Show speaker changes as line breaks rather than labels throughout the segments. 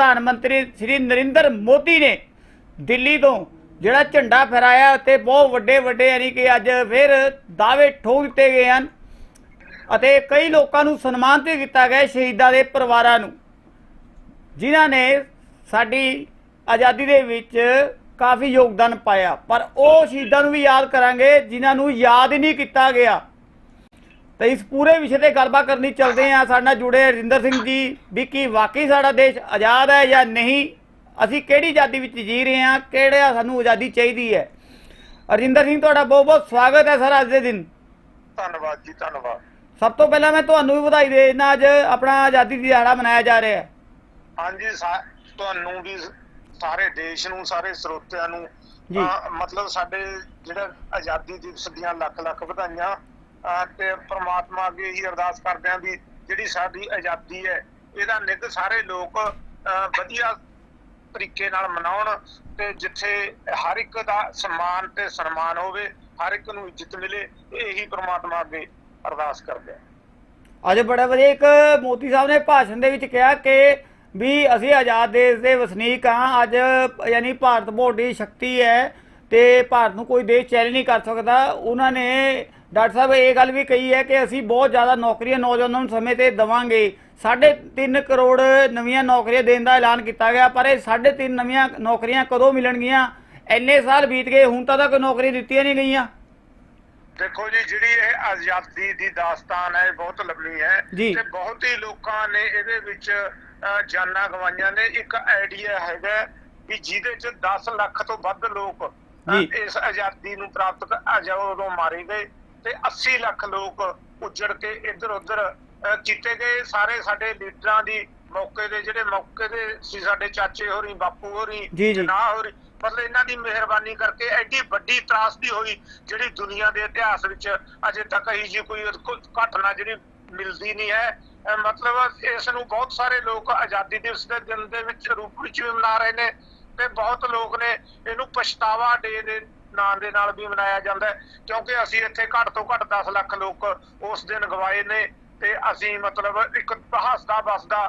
ਪ੍ਰਧਾਨ ਮੰਤਰੀ ਸ੍ਰੀ ਨਰਿੰਦਰ ਮੋਦੀ ਨੇ ਦਿੱਲੀ ਤੋਂ ਜਿਹੜਾ ਝੰਡਾ ਫਹਿਰਾਇਆ ਤੇ ਬਹੁਤ ਵੱਡੇ ਵੱਡੇ ਯਾਨੀ ਕਿ ਅੱਜ ਫਿਰ ਦਾਅਵੇ ਠੋਕ ਦਿੱਤੇ ਗਏ ਹਨ ਅਤੇ ਕਈ ਲੋਕਾਂ ਨੂੰ ਸਨਮਾਨਿਤ ਕੀਤਾ ਗਿਆ ਸ਼ਹੀਦਾਂ ਦੇ ਪਰਿਵਾਰਾਂ ਨੂੰ। ਜਿਨ੍ਹਾਂ ਨੇ ਸਾਡੀ ਆਜ਼ਾਦੀ ਦੇ ਵਿੱਚ ਕਾਫੀ ਯੋਗਦਾਨ ਪਾਇਆ। ਪਰ ਉਹ ਸ਼ਹੀਦਾਂ ਨੂੰ ਵੀ ਯਾਦ ਕਰਾਂਗੇ ਜਿਨ੍ਹਾਂ ਨੂੰ ਯਾਦ ਹੀ ਨਹੀਂ ਕੀਤਾ ਗਿਆ। ਤਾਂ ਇਸ ਪੂਰੇ ਵਿਸ਼ੇ ਤੇ ਗੱਲਬਾਤ ਕਰਨੀ ਚੱਲਦੇ ਆ ਸਾਡੇ ਨਾਲ ਜੁੜੇ ਰਜਿੰਦਰ ਸਿੰਘ ਜੀ ਵੀ ਕੀ ਵਾਕਈ ਸਾਡਾ ਦੇਸ਼ ਆਜ਼ਾਦ ਹੈ ਜਾਂ ਨਹੀਂ? ਅਸੀਂ ਕਿਹੜੀ ਆਜ਼ਾਦੀ ਵਿੱਚ ਜੀ ਰਹੇ ਹਾਂ? ਕਿਹੜਾ ਸਾਨੂੰ ਆਜ਼ਾਦੀ ਚਾਹੀਦੀ ਹੈ? ਰਜਿੰਦਰ ਸਿੰਘ ਤੁਹਾਡਾ ਬਹੁਤ ਬਹੁਤ ਸਵਾਗਤ ਹੈ ਸਰ ਅੱਜ ਦੇ ਦਿਨ।
ਧੰਨਵਾਦ ਜੀ ਧੰਨਵਾਦ।
ਸਭ ਤੋਂ ਪਹਿਲਾਂ ਮੈਂ ਤੁਹਾਨੂੰ ਵੀ ਵਧਾਈ ਦੇਣਾ ਅੱਜ ਆਪਣਾ ਆਜ਼ਾਦੀ ਦਿਹਾੜਾ ਮਨਾਇਆ ਜਾ ਰਿਹਾ ਹੈ।
ਹਾਂਜੀ ਤੁਹਾਨੂੰ ਵੀ ਸਾਰੇ ਦੇਸ਼ ਨੂੰ ਸਾਰੇ ਸਰੋਤਿਆਂ ਨੂੰ ਮਤਲਬ ਸਾਡੇ ਜਿਹੜਾ ਆਜ਼ਾਦੀ ਦਿਵਸ ਦੀਆਂ ਲੱਖ ਲੱਖ ਵਧਾਈਆਂ ਤੇ ਪ੍ਰਮਾਤਮਾ ਅੱਗੇ ਇਹੀ ਅਰਦਾਸ ਕਰਦੇ ਆਂ ਵੀ ਜਿਹੜੀ ਸਾਡੀ ਆਜ਼ਾਦੀ ਹੈ, ਇਹਦਾ ਨਿੱਘ ਸਾਰੇ ਲੋਕ ਵਧੀਆ ਤਰੀਕੇ ਨਾਲ ਮਨਾਉਣ ਤੇ ਜਿੱਥੇ ਹਰ ਇੱਕ ਦਾ ਸਨਮਾਨ ਤੇ ਸਨਮਾਨ ਹੋਵੇ, ਹਰ ਇੱਕ ਨੂੰ ਇੱਜ਼ਤ ਮਿਲੇ, ਇਹੀ ਪ੍ਰਮਾਤਮਾ ਅੱਗੇ ਅਰਦਾਸ ਕਰਦੇ ਆਂ
ਅੱਜ ਬੜਾ ਵਧੀਆ ਇੱਕ ਮੋਦੀ ਸਾਹਿਬ ਨੇ ਭਾਸ਼ਣ ਦੇ ਵਿੱਚ ਕਿਹਾ ਕਿ ਵੀ ਅਸੀਂ ਆਜ਼ਾਦ ਦੇਸ਼ ਦੇ ਵਸਨੀਕ ਹਾਂ, ਅੱਜ ਯਾਨੀ ਭਾਰਤ ਬਹੁਤ ਸ਼ਕਤੀ ਹੈ ਤੇ ਭਾਰਤ ਨੂੰ ਕੋਈ ਦੇਸ਼ ਚੈਲੰਜ ਨਹੀਂ ਕਰ ਸਕਦਾ। ਉਹਨਾਂ ਨੇ ਡਾਕਟਰ ਸਾਹਿਬ ਇਹ ਗੱਲ ਵੀ ਕਹੀ ਹੈ ਕਿ ਅਸੀਂ ਬਹੁਤ ਜ਼ਿਆਦਾ ਨੌਕਰੀਆਂ ਨੌਜਵਾਨਾਂ ਨੂੰ ਸਮੇਂ ਤੇ ਦੇਵਾਂਗੇ। 3.5 ਕਰੋੜ ਨਵੀਆਂ ਨੌਕਰੀਆਂ ਦੇਣ ਦਾ ਐਲਾਨ ਕੀਤਾ ਗਿਆ ਪਰ ਇਹ 3.5 ਨਵੀਆਂ ਨੌਕਰੀਆਂ ਕਦੋਂ ਮਿਲਣਗੀਆਂ? ਇੰਨੇ ਸਾਲ ਬੀਤ ਗਏ ਹੁਣ ਤਾਂ ਤੱਕ ਨੌਕਰੀ ਦਿੱਤੀਆਂ ਨਹੀਂ ਗਈਆਂ।
ਦੇਖੋ ਜੀ ਜਿਹੜੀ ਇਹ ਆਜ਼ਾਦੀ ਦੀ ਦਾਸਤਾਨ ਹੈ ਬਹੁਤ ਲੰਮੀ ਹੈ। ਤੇ ਬਹੁਤ ਹੀ ਲੋਕਾਂ ਨੇ ਇਹਦੇ ਵਿੱਚ ਜਾਨਾਂ ਗਵਾਈਆਂ ਨੇ। ਇੱਕ ਆਈਡੀਆ ਹੈਗਾ ਵੀ ਜਿਹਦੇ ਚ 10 ਲੱਖ ਤੋਂ ਵੱਧ ਲੋਕ। ਇਸ ਆਜ਼ਾਦੀ ਨੂੰ ਪ੍ਰਾਪਤ ਕਰ ਜਦੋਂ ਮਾਰੇ ਗਏ। ਤੇ 80 ਲੱਖ ਲੋਕ ਉੱਜੜ ਕੇ ਇੱਧਰ ਉੱਧਰ ਕੀਤੇ ਗਏ ਸਾਰੇ ਸਾਡੇ ਲੀਡਰਾਂ ਦੀ ਮੌਕੇ ਦੇ ਜਿਹੜੇ ਮੌਕੇ ਦੇ ਸੀ ਸਾਡੇ ਚਾਚੇ ਹੋਰੀ ਬਾਪੂ ਹੋਰੀ
ਜੀ, ਜੀ।
ਨਾ ਹੋਰੀ ਮਤਲਬ ਇਹਨਾਂ ਦੀ ਮਿਹਰਬਾਨੀ ਕਰਕੇ ਐਡੀ ਵੱਡੀ ਤਰਾਸਦੀ ਹੋਈ ਜਿਹੜੀ ਦੁਨੀਆ ਦੇ ਇਤਿਹਾਸ ਵਿੱਚ ਅਜੇ ਤੱਕ ਇਹੀ ਜੀ ਕੋਈ ਘਟਨਾ ਜਿਹੜੀ ਮਿਲਦੀ ਨਹੀਂ ਹੈ ਮਤਲਬ ਇਸ ਨੂੰ ਬਹੁਤ ਸਾਰੇ ਲੋਕ ਆਜ਼ਾਦੀ ਦਿਵਸ ਦੇ ਦਿਨ ਦੇ ਵਿੱਚ ਰੂਪ ਵਿੱਚ ਵੀ ਮਨਾ ਰਹੇ ਨੇ ਤੇ ਬਹੁਤ ਲੋਕ ਨੇ ਇਹਨੂੰ ਪਛਤਾਵਾ ਡੇ ਦੇ ਨਾਂ ਦੇ ਨਾਲ ਵੀ ਮਨਾਇਆ ਜਾਂਦਾ ਕਿਉਂਕਿ ਅਸੀਂ ਇੱਥੇ ਘੱਟ ਤੋਂ ਘੱਟ 10 ਲੱਖ ਲੋਕ ਉਸ ਦਿਨ ਗਵਾਏ ਨੇ ਤੇ ਅਸੀਂ ਮਤਲਬ ਇੱਕ ਹੱਸਦਾ ਬਸਦਾ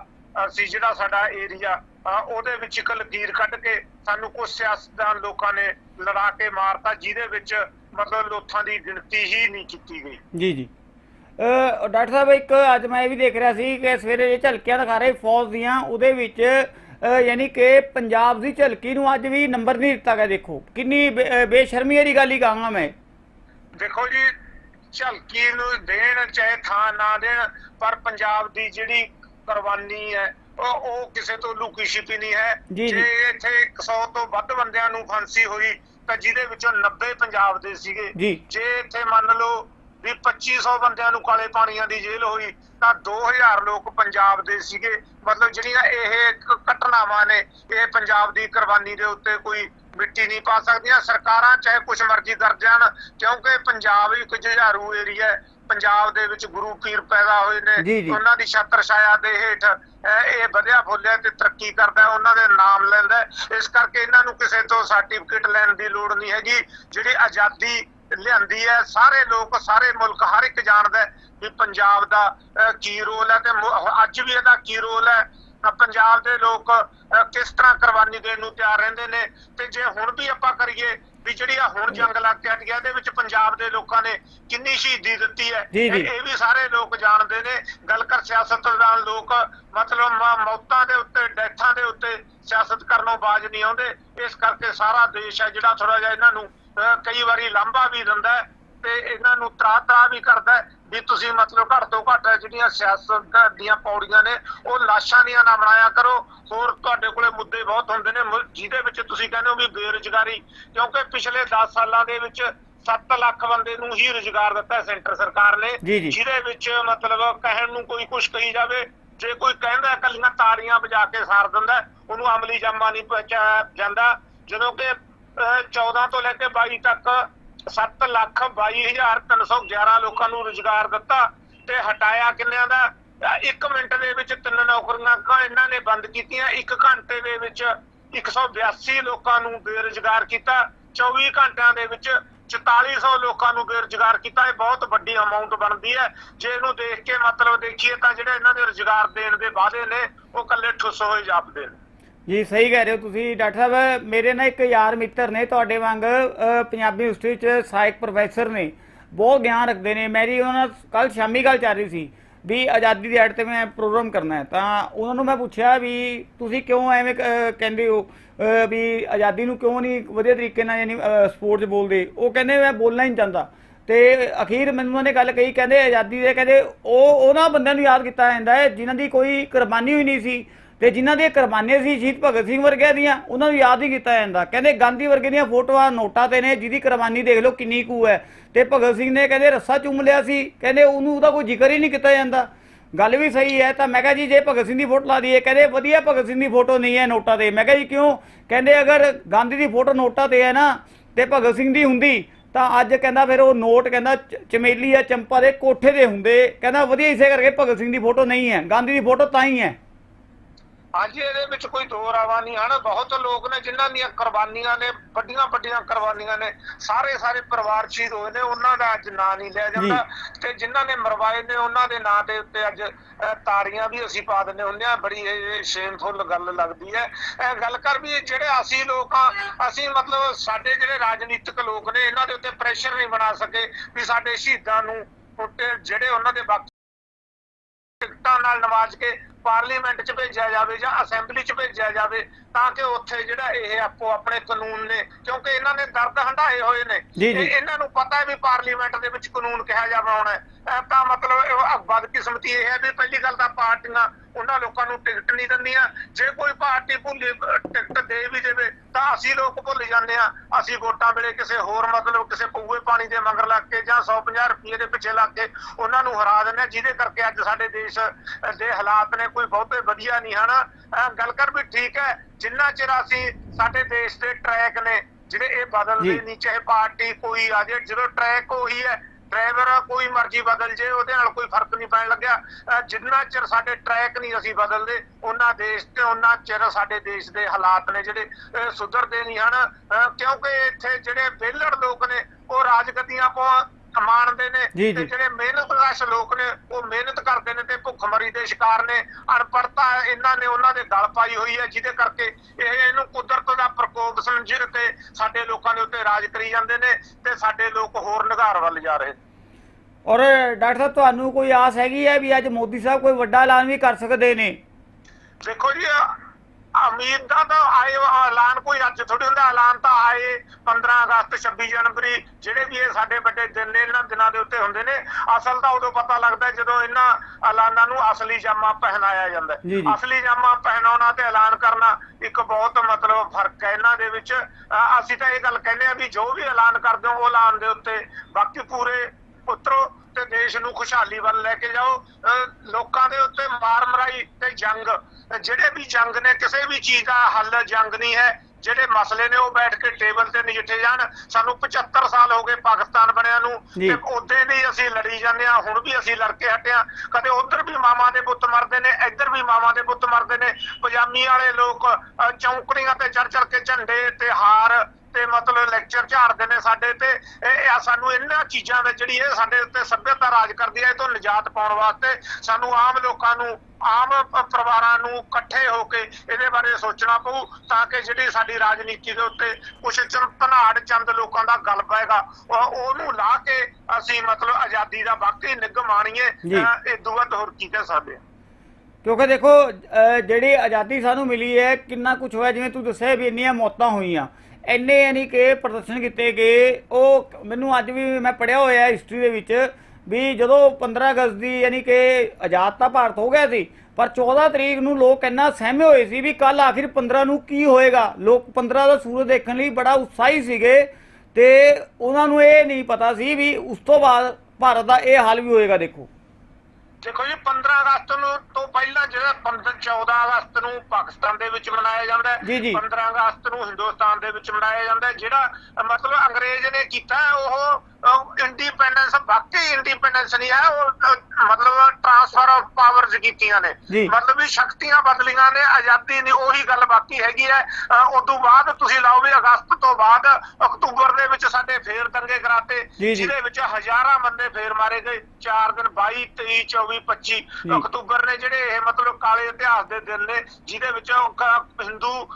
ਅਸੀਂ ਜਿਹੜਾ ਸਾਡਾ ਏਰੀਆ ਉਹਦੇ ਵਿੱਚ ਇੱਕ ਲਕੀਰ ਕੱਢ ਕੇ ਸਾਨੂੰ ਕੁਝ ਸਿਆਸਤਦਾਨ ਲੋਕਾਂ ਨੇ ਲੜਾ ਕੇ ਮਾਰਤਾ, ਜਿਹਦੇ ਵਿੱਚ ਮਤਲਬ ਲੋਥਾਂ ਦੀ ਗਿਣਤੀ ਹੀ ਨਹੀਂ ਕੀਤੀ ਗਈ।
ਜੀ ਜੀ। ਡਾਕਟਰ ਸਾਹਿਬ, ਇੱਕ ਅੱਜ ਮੈਂ ਇਹ ਵੀ ਦੇਖ ਰਿਹਾ ਸੀ ਕਿ ਸਵੇਰੇ ਜੇ ਝਲਕੀਆਂ ਦਿਖਾ ਰਹੇ ਫੌਜ ਦੀਆਂ, ਉਹਦੇ ਵਿੱਚ ਯਾਨੀ ਕਿ ਪੰਜਾਬ ਦੀ ਝਲਕੀ ਨੂੰ ਅੱਜ ਵੀ ਨੰਬਰ ਨਹੀਂ ਦਿੱਤਾ ਗਿਆ ਦੇਖੋ। ਕਿੰਨੀ ਬੇਸ਼ਰਮੀ ਵਾਲੀ ਗੱਲ ਹੀ ਕਹਾਂਗਾ ਮੈਂ।
ਦੇਖੋ ਜੀ ਝਲਕੀ ਨੂੰ ਦੇਣ ਚਾਹੇ ਥਾਂ ਨਾ ਦੇਣ ਪਰ ਪੰਜਾਬ ਦੀ ਜਿਹੜੀ ਕੁਰਬਾਨੀ ਹੈ ਉਹ ਉਹ ਕਿਸੇ ਤੋਂ ਲੁਕੀ ਛਿਪੀ ਨਹੀਂ ਹੈ।
ਜੀ,
ਇੱਥੇ 100 ਤੋਂ ਵੱਧ ਬੰਦਿਆਂ ਨੂੰ ਫਾਂਸੀ ਹੋਈ ਤਾਂ ਜਿਹਦੇ ਵਿੱਚੋਂ 90 ਪੰਜਾਬ ਦੇ ਸੀਗੇ।
ਜੇ
ਇੱਥੇ ਮੰਨ ਲਓ ਵੀ 2500 ਬੰਦਿਆਂ ਨੂੰ ਕਾਲੇ ਪਾਣੀਆਂ ਦੀ ਜੇਲ੍ਹ ਹੋਈ ਤਾਂ 2000 ਲੋਕ ਪੰਜਾਬ ਦੇ ਸੀਗੇ। ਮਤਲਬ ਜਿਹੜੀਆਂ ਇਹ ਘਟਨਾਵਾਂ ਨੇ ਇਹ ਪੰਜਾਬ ਦੀ ਕੁਰਬਾਨੀ ਦੇ ਉੱਤੇ ਕੋਈ ਮਿੱਟੀ ਨਹੀਂ ਪਾ ਸਕਦੀਆਂ। ਸਰਕਾਰਾਂ ਚਾਹੇ ਕੁਛ ਮਰਜ਼ੀ ਕਰ ਜਾਣ ਕਿਉਂਕਿ ਪੰਜਾਬ ਇੱਕ ਜੁਝਾਰੂ ਏਰੀਆ ਹੈ। ਪੰਜਾਬ ਦੇ ਵਿੱਚ ਗੁਰੂ ਪੀਰ ਪੈਦਾ ਹੋਏ ਨੇ। ਉਹਨਾਂ ਦੀ ਛਤਰ ਛਾਇਆ ਦੇ ਹੇਠ ਇਹ ਵਧਿਆ ਫੁੱਲਿਆ ਤੇ ਤਰੱਕੀ ਕਰਦਾ ਉਹਨਾਂ ਦੇ ਨਾਮ ਲੈਂਦਾ। ਇਸ ਕਰਕੇ ਇਹਨਾਂ ਨੂੰ ਕਿਸੇ ਤੋਂ ਸਰਟੀਫਿਕੇਟ ਲੈਣ ਦੀ ਲੋੜ ਨਹੀਂ ਹੈਗੀ। ਜਿਹੜੀ ਆਜ਼ਾਦੀ ਲਿਆਂਦੀ ਹੈ। ਸਾਰੇ ਲੋਕ ਸਾਰੇ ਮੁਲਕ ਹਰ ਇੱਕ ਜਾਣਦਾ ਵੀ ਪੰਜਾਬ ਦਾ ਕੀ ਰੋਲ ਹੈ ਤੇ ਅੱਜ ਵੀ ਇਹਦਾ ਕੀ ਰੋਲ ਹੈ। ਪੰਜਾਬ ਦੇ ਲੋਕ ਕਿਸ ਤਰ੍ਹਾਂ ਕੁਰਬਾਨੀ ਦੇਣ ਨੂੰ ਤਿਆਰ ਰਹਿੰਦੇ ਨੇ? ਤੇ ਜੇ ਹੁਣ ਵੀ ਆਪਾਂ ਕਰੀਏ ਵੀ ਜਿਹੜੀ ਆ ਹੁਣ ਜੰਗ ਲੱਗ ਕੇ ਹਟ ਗਿਆ ਇਹਦੇ ਵਿੱਚ ਪੰਜਾਬ ਦੇ ਲੋਕਾਂ ਨੇ ਕਿੰਨੀ ਸ਼ਹੀਦੀ ਦਿੱਤੀ ਹੈ। ਇਹ- ਵੀ ਸਾਰੇ ਲੋਕ ਜਾਣਦੇ ਨੇ। ਗੱਲ ਕਰ ਸਿਆਸਤਦਾਨ ਲੋਕ ਮਤਲਬ ਮੌਤਾਂ ਦੇ ਉੱਤੇ ਡੈਥਾਂ ਦੇ ਉੱਤੇ ਸਿਆਸਤ ਕਰਨੋਂ ਬਾਜ ਨਹੀਂ ਆਉਂਦੇ। ਇਸ ਕਰਕੇ ਸਾਰਾ ਦੇਸ਼ ਹੈ ਜਿਹੜਾ ਥੋੜਾ ਜਿਹਾ ਇਹਨਾਂ ਨੂੰ ਕਈ ਵਾਰੀ ਲਾਂਭਾ ਵੀ ਦਿੰਦਾ ਤੇ ਇਹਨਾਂ ਨੂੰ ਤਰਾ ਤਰਾ ਵੀ ਕਰਦਾ ਵੀ ਤੁਸੀਂ ਮਤਲਬ ਘੱਟ ਤੋਂ ਘੱਟ ਜਿਹੜੀਆਂ ਸਿਆਸਤ ਦੀਆਂ ਪੌੜੀਆਂ ਨੇ ਉਹ ਲਾਸ਼ਾਂ ਦੀਆਂ ਨਾ ਬਣਾਇਆ ਕਰੋ ਹੋਰ ਤੁਹਾਡੇ ਕੋਲੇ ਮੁੱਦੇ ਬਹੁਤ ਹੁੰਦੇ ਨੇ ਜਿਹਦੇ ਵਿੱਚ ਤੁਸੀਂ ਕਹਿੰਦੇ ਹੋ ਵੀ ਬੇਰੁਜ਼ਗਾਰੀ ਕਿਉਂਕਿ ਪਿਛਲੇ 10 ਸਾਲਾਂ ਦੇ ਵਿੱਚ 7 ਲੱਖ ਬੰਦੇ ਨੂੰ ਹੀ ਰੁਜ਼ਗਾਰ ਦਿੱਤਾ ਸੈਂਟਰ ਸਰਕਾਰ ਨੇ। ਜਿਹਦੇ ਵਿੱਚ ਮਤਲਬ ਕਹਿਣ ਨੂੰ ਕੋਈ ਕੁਛ ਕਹੀ ਜਾਵੇ ਜੇ ਕੋਈ ਕਹਿੰਦਾ ਕੱਲੀਆਂ ਤਾੜੀਆਂ ਵਜਾ ਕੇ ਸਾਰ ਦਿੰਦਾ ਉਹਨੂੰ ਅਮਲੀ ਜਾਮਾ ਨਹੀਂ ਪਹੁੰਚਾਇਆ ਜਾਂਦਾ ਜਦੋਂ ਕਿ 14 ਤੋਂ ਲੈ ਕੇ 22 ਤੱਕ 7 ਲੱਖ 22311 ਲੋਕਾਂ ਨੂੰ ਰੁਜ਼ਗਾਰ ਦਿੱਤਾ ਤੇ ਹਟਾਇਆ ਕਿੰਨਿਆਂ ਦਾ? ਅਹ, ਇੱਕ ਮਿੰਟ ਦੇ ਵਿੱਚ ਤਿੰਨ ਨੌਕਰੀਆਂ ਇਹਨਾਂ ਨੇ ਬੰਦ ਕੀਤੀਆਂ। ਇੱਕ ਘੰਟੇ ਦੇ ਵਿੱਚ 182 ਲੋਕਾਂ ਨੂੰ ਬੇਰੁਜ਼ਗਾਰ ਕੀਤਾ। 24 ਘੰਟਿਆਂ ਦੇ ਵਿੱਚ 4400 ਲੋਕਾਂ ਨੂੰ ਬੇਰੁਜ਼ਗਾਰ ਕੀਤਾ। ਇਹ ਬਹੁਤ ਵੱਡੀ ਅਮਾਉਂਟ ਬਣਦੀ ਹੈ। ਜੇ ਇਹਨੂੰ ਦੇਖ ਕੇ ਮਤਲਬ ਦੇਖੀਏ ਤਾਂ ਜਿਹੜੇ ਇਹਨਾਂ ਦੇ ਰੁਜ਼ਗਾਰ ਦੇਣ ਦੇ ਵਾਅਦੇ ਨੇ ਉਹ ਕੱਲੇ ਠੁੱਸ ਹੋਏ ਜਾਪਦੇ ਨੇ।
ਜੀ, ਸਹੀ ਕਹਿ ਰਹੇ ਹੋ ਤੁਸੀਂ, ਡਾਕਟਰ ਸਾਹਿਬ, ਮੇਰੇ ਨਾਲ ਇੱਕ ਯਾਰ ਮਿੱਤਰ ਨੇ, ਤੁਹਾਡੇ ਵਾਂਗ ਪੰਜਾਬੀ ਹਿਸਟਰੀ ਚ ਸਹਾਇਕ ਪ੍ਰੋਫੈਸਰ ਨੇ। ਬਹੁਤ ਗਿਆਨ ਰੱਖਦੇ ਨੇ। ਮੇਰੀ ਉਹਨਾਂ ਨਾਲ ਕੱਲ ਸ਼ਾਮੀ ਗੱਲ ਚੱਲ ਰਹੀ ਸੀ ਵੀ ਆਜ਼ਾਦੀ ਦੇ ਐਡ ਤੇ ਮੈਂ ਪ੍ਰੋਗਰਾਮ ਕਰਨਾ ਹੈ। ਤਾਂ ਉਹਨਾਂ ਨੂੰ ਮੈਂ ਪੁੱਛਿਆ ਵੀ ਤੁਸੀਂ ਕਿਉਂ ਐਵੇਂ ਕਹਿੰਦੇ ਹੋ ਵੀ ਆਜ਼ਾਦੀ ਨੂੰ ਕਿਉਂ ਨਹੀਂ ਵਧੀਆ ਤਰੀਕੇ ਨਾਲ ਯਾਨੀ ਸਪੋਰਟ 'ਚ ਬੋਲਦੇ? ਉਹ ਕਹਿੰਦੇ, ਮੈਂ ਬੋਲਣਾ ਹੀ ਨਹੀਂ ਚਾਹੁੰਦਾ। ਤੇ ਅਖੀਰ ਮੈਨੂੰ ਉਹਨੇ ਗੱਲ ਕਹੀ, ਕਹਿੰਦੇ ਆਜ਼ਾਦੀ ਦੇ, ਕਹਿੰਦੇ ਉਹ, ਉਹਨਾਂ ਬੰਦਿਆਂ ਨੂੰ ਯਾਦ ਕੀਤਾ ਜਾਂਦਾ ਹੈ, ਜਿਨ੍ਹਾਂ ਦੀ ਕੋਈ ਕੁਰਬਾਨੀ ਹੋਈ ਨਹੀਂ ਸੀ। ਤੇ ਜਿਨ੍ਹਾਂ ਦੀਆਂ ਕੁਰਬਾਨੀਆਂ ਸੀ ਸ਼ਹੀਦ ਭਗਤ ਸਿੰਘ ਵਰਗਿਆਂ ਦੀਆਂ, ਉਹਨਾਂ ਨੂੰ ਯਾਦ ਹੀ ਕੀਤਾ ਜਾਂਦਾ। ਕਹਿੰਦੇ ਗਾਂਧੀ ਵਰਗੇ ਦੀਆਂ ਫੋਟੋਆਂ, ਨੋਟਾਂ ਤੇ ਨੇ, ਜਿਹਦੀ ਕੁਰਬਾਨੀ ਦੇਖ ਲਓ ਕਿੰਨੀ ਕੁ ਹੈ। ਤੇ ਭਗਤ ਸਿੰਘ ਨੇ ਕਹਿੰਦੇ ਰੱਸਾ ਚੁੰਮ ਲਿਆ ਸੀ। ਕਹਿੰਦੇ ਉਹਨੂੰ ਉਹਦਾ ਕੋਈ ਜ਼ਿਕਰ ਹੀ ਨਹੀਂ ਕੀਤਾ ਜਾਂਦਾ। ਗੱਲ ਵੀ ਸਹੀ ਹੈ, ਤਾਂ ਮੈਂ ਕਿਹਾ ਜੀ, ਜੇ ਭਗਤ ਸਿੰਘ ਦੀ ਫੋਟੋ ਲਾ ਦਈਏ, ਕਹਿੰਦੇ ਵਧੀਆ ਭਗਤ ਸਿੰਘ ਦੀ ਫੋਟੋ ਨਹੀਂ ਹੈ ਨੋਟਾਂ ਤੇ। ਮੈਂ ਕਿਹਾ ਜੀ ਕਿਉਂ? ਕਹਿੰਦੇ ਅਗਰ ਗਾਂਧੀ ਦੀ ਫੋਟੋ ਨੋਟਾਂ ਤੇ ਹੈ ਨਾ, ਤੇ ਭਗਤ ਸਿੰਘ ਦੀ ਹੁੰਦੀ, ਤਾਂ ਅੱਜ ਕਹਿੰਦਾ ਫਿਰ ਉਹ ਨੋਟ ਕਹਿੰਦਾ ਚਮੇਲੀ ਆ, ਚੰਪਾ ਦੇ ਕੋਠੇ ਦੇ ਹੁੰਦੇ। ਕਹਿੰਦਾ ਵਧੀਆ ਇਸੇ ਕਰਕੇ ਭਗਤ ਸਿੰਘ ਦੀ ਫੋਟੋ ਨਹੀਂ ਹੈ। ਗਾਂਧੀ ਦੀ ਫੋਟੋ ਤਾਂ ਹੀ ਹੈ।
ਹਾਂਜੀ ਇਹਦੇ ਵਿੱਚ ਕੋਈ ਦੋ ਰਾਵਾ ਨਹੀਂ ਹਨ। ਬਹੁਤ ਲੋਕ ਨੇ ਜਿਨ੍ਹਾਂ ਦੀਆਂ ਕੁਰਬਾਨੀਆਂ ਨੇ ਵੱਡੀਆਂ ਵੱਡੀਆਂ ਕੁਰਬਾਨੀਆਂ ਨੇ। ਸਾਰੇ ਸਾਰੇ ਪਰਿਵਾਰ ਸ਼ਹੀਦ ਹੋਏ ਨੇ। ਉਹਨਾਂ ਦਾ ਅੱਜ ਨਾਂ ਨਹੀਂ ਲਿਆ ਜਾਂਦਾ। ਤੇ ਜਿਨ੍ਹਾਂ ਨੇ ਮਰਵਾਏ ਨੇ ਉਹਨਾਂ ਦੇ ਨਾਂ ਦੇ ਉੱਤੇ ਅੱਜ ਤਾੜੀਆਂ ਵੀ ਅਸੀਂ ਪਾ ਦਿੰਦੇ ਹੁੰਦੇ ਆ ਬੜੀ ਸ਼ੇਮਫੁਲ ਗੱਲ ਲੱਗਦੀ ਹੈ। ਇਹ ਗੱਲ ਕਰ ਵੀ ਜਿਹੜੇ ਅਸੀਂ ਲੋਕ ਆ ਅਸੀਂ ਮਤਲਬ ਸਾਡੇ ਜਿਹੜੇ ਰਾਜਨੀਤਿਕ ਲੋਕ ਨੇ ਇਹਨਾਂ ਦੇ ਉੱਤੇ ਪ੍ਰੈਸ਼ਰ ਨਹੀਂ ਬਣਾ ਸਕੇ ਵੀ ਸਾਡੇ ਸ਼ਹੀਦਾਂ ਨੂੰ ਉੱਤੇ ਜਿਹੜੇ ਉਹਨਾਂ ਦੇ ਬਾਕੀ ਟਿਕਟਾਂ ਨਾਲ ਨਵਾਜ ਕੇ ਪਾਰਲੀਮੈਂਟ 'ਚ ਭੇਜਿਆ ਜਾਵੇ ਜਾਂ ਅਸੈਂਬਲੀ 'ਚ ਭੇਜਿਆ ਜਾਵੇ ਤਾਂ ਕਿ ਉੱਥੇ ਜਿਹੜਾ ਇਹ ਆਪੋ ਆਪਣੇ ਕਾਨੂੰਨ ਨੇ ਕਿਉਂਕਿ ਇਹਨਾਂ ਨੇ ਦਰਦ ਹੰਢਾਏ ਹੋਏ ਨੇ।
ਜੀ, ਜੀ।
ਇਹ- ਇਹਨਾਂ ਨੂੰ ਪਤਾ ਹੈ ਵੀ ਪਾਰਲੀਮੈਂਟ ਦੇ ਵਿੱਚ ਕਾਨੂੰਨ ਕਿਹਾ ਜਾਵਾ ਹੋਣਾ ਹੈ। ਤਾਂ ਮਤਲਬ ਇਹ ਬਦਕਿਸਮਤੀ ਇਹ ਹੈ ਵੀ ਪਹਿਲੀ ਗੱਲ ਤਾਂ ਪਾਰਟੀਆਂ ਉਹਨਾਂ ਲੋਕਾਂ ਨੂੰ ਟਿਕਟ ਨਹੀਂ ਦਿੰਦੀਆਂ। ਜੇ ਕੋਈ ਪਾਰਟੀ ਭੁੱਲੀ ਟਿਕਟ ਦੇ ਵੀ ਦੇਵੇ ਤਾਂ ਅਸੀਂ ਲੋਕ ਭੁੱਲ ਜਾਂਦੇ ਆ ਅਸੀਂ ਵੋਟਾਂ ਵੇਲੇ ਕਿਸੇ ਹੋਰ ਮਤਲਬ ਕਿਸੇ ਪਊਏ ਪਾਣੀ ਦੇ ਮਗਰ ਲੱਗ ਕੇ ਜਾਂ 150 ਰੁਪਏ ਦੇ ਪਿੱਛੇ ਲੱਗ ਕੇ ਉਹਨਾਂ ਨੂੰ ਹਰਾ ਦਿੰਦੇ ਜਿਹਦੇ ਕਰਕੇ ਅੱਜ ਸਾਡੇ ਦੇਸ਼ ਦੇ ਹਾਲਾਤ ਨੇ ਕੋਈ ਬਹੁਤੇ ਵਧੀਆ ਨਹੀਂ ਹਨ? ਗੱਲ ਕਰ ਵੀ ਠੀਕ ਹੈ ਜਿੰਨਾ ਚਿਰ ਅਸੀਂ ਸਾਡੇ ਦੇਸ਼ ਦੇ ਟਰੈਕ ਨੇ ਜਿਹੜੇ ਇਹ ਬਦਲਦੇ। ਨਹੀਂ ਚਾਹੇ ਪਾਰਟੀ ਕੋਈ ਆ ਜੇ ਜਦੋਂ ਟਰੈਕ ਉਹੀ ਹੈ ਡਰਾਈਵਰ ਕੋਈ ਮਰਜ਼ੀ ਬਦਲ ਜੇ ਉਹਦੇ ਨਾਲ ਕੋਈ ਫ਼ਰਕ ਨਹੀਂ ਪੈਣ ਲੱਗਿਆ। ਜਿੰਨਾ ਚਿਰ ਸਾਡੇ ਟਰੈਕ ਨਹੀਂ ਅਸੀਂ ਬਦਲਦੇ ਉਹਨਾਂ ਦੇਸ਼ ਤੇ ਉਹਨਾਂ ਚਿਰ ਸਾਡੇ ਦੇਸ਼ ਦੇ ਹਾਲਾਤ ਨੇ ਜਿਹੜੇ ਸੁਧਰਦੇ ਨਹੀਂ ਹਨ? ਕਿਉਂਕਿ ਇੱਥੇ ਜਿਹੜੇ ਵਿਹਲੜ ਲੋਕ ਨੇ ਉਹ ਰਾਜਗੱਦੀਆਂ ਕੋ ਮਾਣਦੇ ਨੇ ਤੇ। ਜਿਹੜੇ ਮਿਹਨਤਕਸ਼ ਲੋਕ ਨੇ ਉਹ ਮਿਹਨਤ ਕਰਦੇ ਨੇ ਤੇ ਭੁੱਖਮਰੀ ਦੇ ਸ਼ਿਕਾਰ ਨੇ। ਅਨਪੜਤਾ ਇਹਨਾਂ ਨੇ ਉਹਨਾਂ ਦੇ ਗਲ ਪਾਈ ਹੋਈ ਹੈ ਜਿਹਦੇ ਕਰਕੇ ਇਹ ਇਹਨੂੰ ਕੁਦਰਤ ਦਾ ਪ੍ਰਕੋਪ ਸਮਝ ਕੇ ਸਾਡੇ ਲੋਕਾਂ ਦੇ ਉੱਤੇ ਰਾਜ ਕਰੀ ਜਾਂਦੇ ਨੇ ਤੇ ਸਾਡੇ ਲੋਕ ਹੋਰ ਨਿਗਾਰ ਵੱਲ ਜਾ ਰਹੇ
ਔਰ ਡਾਕਟਰ ਸਾਹਿਬ ਤੁਹਾਨੂੰ ਕੋਈ ਆਸ ਹੈਗੀ ਹੈ ਵੀ ਅੱਜ ਮੋਦੀ ਸਾਹਿਬ ਕੋਈ ਵੱਡਾ ਐਲਾਨ ਵੀ ਕਰ ਸਕਦੇ ਨੇ?
ਦੇਖੋ ਜੀ ਉਮੀਦਾਂ ਤਾਂ ਆਏ ਐਲਾਨ ਕੋਈ ਅੱਜ ਥੋੜੀ ਹੁੰਦਾ ਐਲਾਨ ਤਾਂ ਆਏ 15 ਅਗਸਤ 26 ਜਨਵਰੀ ਜਿਹੜੇ ਵੀ ਇਹ ਸਾਡੇ ਵੱਡੇ ਦਿਨ ਨੇ ਇਹਨਾਂ ਦਿਨਾਂ ਦੇ ਉੱਤੇ ਹੁੰਦੇ ਨੇ ਅਸਲ ਤਾਂ ਉਦੋਂ ਪਤਾ ਲੱਗਦਾ ਜਦੋਂ ਇਹਨਾਂ ਐਲਾਨਾਂ ਨੂੰ ਅਸਲੀ ਜਾਮਾ ਪਹਿਨਾਇਆ ਜਾਂਦਾ। ਅਸਲੀ ਜਾਮਾ ਪਹਿਨਾਉਣਾ ਤੇ ਐਲਾਨ ਕਰਨਾ ਇੱਕ ਬਹੁਤ ਮਤਲਬ ਫ਼ਰਕ ਹੈ ਇਹਨਾਂ ਦੇ ਵਿੱਚ ਅਸੀਂ ਤਾਂ ਇਹ ਗੱਲ ਕਹਿੰਦੇ ਆ ਵੀ ਜੋ ਵੀ ਐਲਾਨ ਕਰਦੇ ਹੋ ਉਹ ਐਲਾਨ ਦੇ ਉੱਤੇ ਬਾਕੀ ਪੂਰੇ ਉਤਰੋ ਤੇ ਦੇਸ਼ ਨੂੰ ਖੁਸ਼ਹਾਲੀ ਵੱਲ ਲੈ ਕੇ ਜਾਓ ਲੋਕਾਂ ਦੇ ਉੱਤੇ ਮਾਰ ਮਰਾਈ ਤੇ ਜੰਗ। ਜਿਹੜੇ ਵੀ ਜੰਗ ਨੇ ਕਿਸੇ ਵੀ ਚੀਜ਼ ਦਾ ਹੱਲ ਜੰਗ ਨਹੀਂ ਹੈ। ਜਿਹੜੇ ਮਸਲੇ ਨੇ ਉਹ ਬੈਠ ਕੇ ਟੇਬਲ ਤੇ ਨਜਿੱਠੇ ਜਾਣ। ਸਾਨੂੰ 75 ਸਾਲ ਹੋ ਗਏ ਪਾਕਿਸਤਾਨ ਬਣਿਆ ਨੂੰ। ਤੇ ਉਦੋਂ ਵੀ ਅਸੀਂ ਲੜੀ ਜਾਂਦੇ ਆ ਹੁਣ ਵੀ ਅਸੀਂ ਲੜ ਕੇ ਹਟਿਆ ਕਦੇ ਉਧਰ ਵੀ ਮਾਵਾਂ ਦੇ ਪੁੱਤ ਮਰਦੇ ਨੇ ਇੱਧਰ ਵੀ ਮਾਵਾਂ ਦੇ ਪੁੱਤ ਮਰਦੇ ਨੇ। ਪਜਾਮੀ ਵਾਲੇ ਲੋਕ ਚੌਂਕੜੀਆਂ ਤੇ ਚੜ ਚੜ ਕੇ ਝੰਡੇ ਤੇ ਹਾਰ ਤੇ ਮਤਲਬ ਲੈਕਚਰ ਝਾੜਦੇ ਨੇ ਸਾਡੇ ਤੇ। ਇਹ ਸਾਨੂੰ ਇਹਨਾਂ ਚੀਜ਼ਾਂ ਵਿੱਚ ਜਿਹੜੀ ਇਹ ਸਾਡੇ ਉੱਤੇ ਸੱਭਿਅਤਾ ਰਾਜ ਕਰਦੀ ਹੈ ਇਹ ਤੋਂ ਨਿਜਾਤ ਪਾਉਣ ਵਾਸਤੇ ਸਾਨੂੰ ਆਮ ਲੋਕਾਂ ਨੂੰ ਆਮ ਪਰਿਵਾਰਾਂ ਨੂੰ ਇਕੱਠੇ ਹੋ ਕੇ ਇਹਦੇ ਬਾਰੇ ਸੋਚਣਾ ਪਊ ਤਾਂ ਕਿ ਜਿਹੜੀ ਸਾਡੀ ਰਾਜਨੀਤੀ ਦੇ ਉੱਤੇ ਕੁਛ ਚੰਤਨਾੜ ਚੰਦ ਲੋਕਾਂ ਦਾ ਗਲ ਪਏਗਾ ਉਹ- ਉਹਨੂੰ ਲਾ ਕੇ ਅਸੀਂ ਮਤਲਬ ਆਜ਼ਾਦੀ ਦਾ ਵਾਕਈ ਨਿੱਘ ਮਾਣੀਏ
ਜੀ।
ਅਹ ਇਹ ਦੁਆਤ ਹੋਰ ਕੀ ਕਹਿ ਸਕਦੇ
ਕਿਉਂਕਿ ਦੇਖੋ ਜਿਹੜੀ ਆਜ਼ਾਦੀ ਸਾਨੂੰ ਮਿਲੀ ਹੈ ਕਿੰਨਾ ਕੁਝ ਹੋਇਆ ਜਿਵੇਂ ਤੂੰ ਦੱਸਿਆ ਵੀ ਇੰਨੀਆਂ ਮੌਤਾਂ ਹੋਈਆਂ। ਇੰਨੇ ਯਾਨੀ ਕਿ ਪ੍ਰਦਰਸ਼ਨ ਕੀਤੇ ਗਏ। ਉਹ ਮੈਨੂੰ ਅੱਜ ਵੀ ਮੈਂ ਪੜਿਆ ਹੋਇਆ ਹਿਸਟਰੀ ਦੇ ਵਿੱਚ ਵੀ ਜਦੋਂ 15 ਅਗਸਤ ਦੀ ਯਾਨੀ ਕਿ ਆਜ਼ਾਦ ਤਾਂ ਭਾਰਤ ਹੋ ਗਿਆ ਸੀ, ਪਰ 14 ਤਰੀਕ ਨੂੰ ਲੋਕ ਇੰਨਾ ਸਹਿਮੇ ਹੋਏ ਸੀ ਵੀ ਕੱਲ ਆਖਿਰ 15 ਨੂੰ ਕੀ ਹੋਏਗਾ। ਲੋਕ 15 ਦਾ ਸੂਰਜ ਦੇਖਣ ਲਈ ਬੜਾ ਉਤਸ਼ਾਹੀ ਸੀਗੇ ਤੇ ਉਹਨਾਂ ਨੂੰ ਇਹ ਨਹੀਂ ਪਤਾ ਸੀ ਵੀ ਉਸ ਤੋਂ ਬਾਅਦ ਭਾਰਤ ਦਾ ਇਹ ਹਾਲ ਵੀ ਹੋਏਗਾ, ਦੇਖੋ।
ਦੇਖੋ ਜੀ 15 ਅਗਸਤ ਨੂੰ ਤੋਂ ਪਹਿਲਾਂ ਜਿਹੜਾ 15 14 ਅਗਸਤ ਨੂੰ ਪਾਕਿਸਤਾਨ ਦੇ ਵਿੱਚ ਮਨਾਇਆ ਜਾਂਦਾ ਹੈ
ਜੀ, ਜੀ।
15 ਅਗਸਤ ਨੂੰ ਹਿੰਦੁਸਤਾਨ ਦੇ ਵਿੱਚ ਮਨਾਇਆ ਜਾਂਦਾ ਹੈ ਜਿਹੜਾ ਮਤਲਬ ਅੰਗਰੇਜ਼ ਨੇ ਕੀਤਾ ਉਹ ਇੰਡੀਪੈਂਡੈਂਸ ਬਾਕੀ ਇੰਡੀਪੈਂਡੈਂਸ ਨਹੀਂ ਹੈ ਉਹ ਮਤਲਬ ਟ੍ਰਾਂਸਫਰ ਆਫ ਪਾਵਰਸ ਕੀਤੀਆਂ ਨੇ। ਮਤਲਬ ਵੀ ਸ਼ਕਤੀਆਂ ਬਦਲੀਆਂ ਨੇ ਆਜ਼ਾਦੀ ਨਹੀਂ ਉਹੀ ਗੱਲ ਬਾਕੀ ਹੈਗੀ ਹੈ ਉਸ ਤੋਂ ਬਾਅਦ ਤੁਸੀਂ ਲਾਓ ਵੀ ਅਗਸਤ ਤੋਂ ਬਾਅਦ ਅਕਤੂਬਰ ਦੇ ਵਿੱਚ ਸਾਡੇ ਫੇਰ ਦੰਗੇ ਕਰਾਤੇ। ਜਿਹਦੇ ਵਿੱਚ ਹਜ਼ਾਰਾਂ ਬੰਦੇ ਫੇਰ ਮਾਰੇ ਗਏ 4 ਦਿਨ 22 23 24 25
ਜੀ।
ਅਕਤੂਬਰ ਨੇ ਜਿਹੜੇ ਇਹ ਮਤਲਬ ਕਾਲੇ ਇਤਿਹਾਸ ਦੇ ਦਿਨ ਨੇ ਜਿਹਦੇ ਵਿੱਚ ਉਹ ਕ- ਹਿੰਦੂ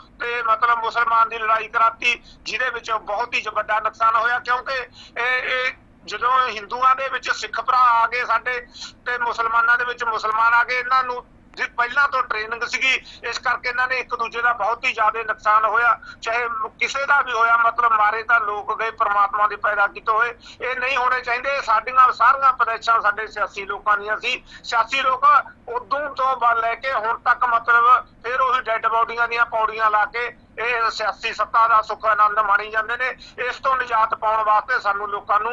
ਮੁਸਲਮਾਨ ਦੀ ਲੜਾਈ ਕਰਾਤੀ ਜਿਹਦੇ ਵਿੱਚ ਬਹੁਤ ਹੀ ਵੱਡਾ ਨੁਕਸਾਨ ਹੋਇਆ ਕਿਉਂਕਿ ਇਹ ਇਹ ਜਦੋਂ ਹਿੰਦੂਆਂ ਦੇ ਵਿੱਚ ਸਿੱਖ ਭਰਾ ਆ ਗਏ ਸਾਡੇ ਤੇ ਮੁਸਲਮਾਨਾਂ ਦੇ ਵਿੱਚ ਮੁਸਲਮਾਨ ਆ ਗਏ ਇਹਨਾਂ ਨੂੰ ਜੀ ਪਹਿਲਾਂ ਤੋਂ ਟ੍ਰੇਨਿੰਗ ਸੀਗੀ, ਇਸ ਕਰਕੇ ਇਹਨਾਂ ਨੇ ਇੱਕ ਦੂਜੇ ਦਾ ਬਹੁਤ ਹੀ ਜ਼ਿਆਦਾ ਨੁਕਸਾਨ ਹੋਇਆ। ਚਾਹੇ ਕਿਸੇ ਦਾ ਵੀ ਹੋਇਆ, ਮਤਲਬ ਮਾਰੇ ਤਾਂ ਲੋਕ ਗਏ, ਪਰਮਾਤਮਾ ਦੇ ਪੈਦਾ ਕੀਤੇ ਹੋਏ। ਇਹ ਨਹੀਂ ਹੋਣੇ ਚਾਹੀਦੇ। ਸਾਡੀਆਂ ਸਾਰੀਆਂ ਪ੍ਰਦੇਸ਼ਾਂ ਸਾਡੇ ਸਿਆਸੀ ਲੋਕਾਂ ਦੀਆਂ ਸੀ। ਸਿਆਸੀ ਲੋਕ ਉਦੋਂ ਤੋਂ ਬਾਅਦ ਲੈ ਕੇ ਹੁਣ ਤੱਕ ਮਤਲਬ ਫਿਰ ਉਹੀ ਡੈੱਡ ਬੋਡੀਆਂ ਦੀਆਂ ਪੌੜੀਆਂ ਲਾ ਕੇ ਇਹ ਸਿਆਸੀ ਸੱਤਾ ਦਾ ਸੁੱਖ ਆਨੰਦ ਮਾਣੀ ਜਾਂਦੇ ਨੇ। ਇਸ ਤੋਂ ਨਿਜਾਤ ਪਾਉਣ ਵਾਸਤੇ ਸਾਨੂੰ ਲੋਕਾਂ ਨੂੰ